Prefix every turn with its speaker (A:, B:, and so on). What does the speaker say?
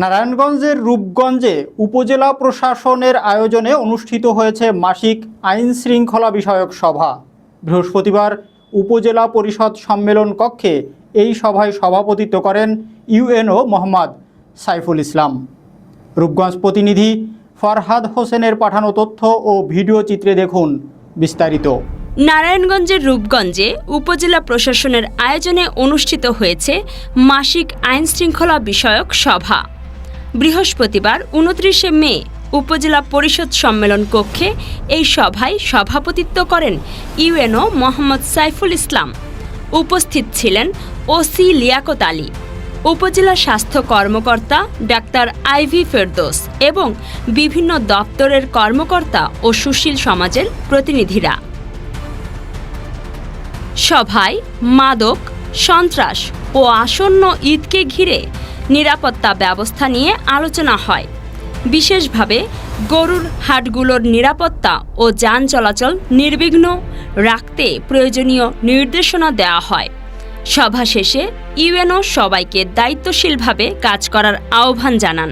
A: নারায়ণগঞ্জের রূপগঞ্জে উপজেলা প্রশাসনের আয়োজনে অনুষ্ঠিত হয়েছে মাসিক আইন শৃঙ্খলা বিষয়ক সভা। বৃহস্পতিবার উপজেলা পরিষদ সম্মেলন কক্ষে এই সভায় সভাপতিত্ব করেন ইউএনও মোহাম্মদ সাইফুল ইসলাম। রূপগঞ্জ প্রতিনিধি ফরহাদ হোসেনের পাঠানো তথ্য ও ভিডিও চিত্রে দেখুন বিস্তারিত।
B: নারায়ণগঞ্জের রূপগঞ্জে উপজেলা প্রশাসনের আয়োজনে অনুষ্ঠিত হয়েছে মাসিক আইন শৃঙ্খলা বিষয়ক সভা। বৃহস্পতিবার উনত্রিশে মে উপজেলা পরিষদ সম্মেলন কক্ষে এই সভায় সভাপতিত্ব করেন ইউএনও মোহাম্মদ সাইফুল ইসলাম। উপস্থিত ছিলেন ওসি লিয়াকত আলী, উপজেলা স্বাস্থ্য কর্মকর্তা ডাক্তার আইভি ফেরদোস এবং বিভিন্ন দপ্তরের কর্মকর্তা ও সুশীল সমাজের প্রতিনিধিরা। সভায় মাদক, সন্ত্রাস ও আসন্ন ঈদকে ঘিরে নিরাপত্তা ব্যবস্থা নিয়ে আলোচনা হয়। বিশেষভাবে গরুর হাটগুলোর নিরাপত্তা ও যান চলাচল নির্বিঘ্ন রাখতে প্রয়োজনীয় নির্দেশনা দেওয়া হয়। সভা শেষে ইউএনও সবাইকে দায়িত্বশীলভাবে কাজ করার আহ্বান জানান।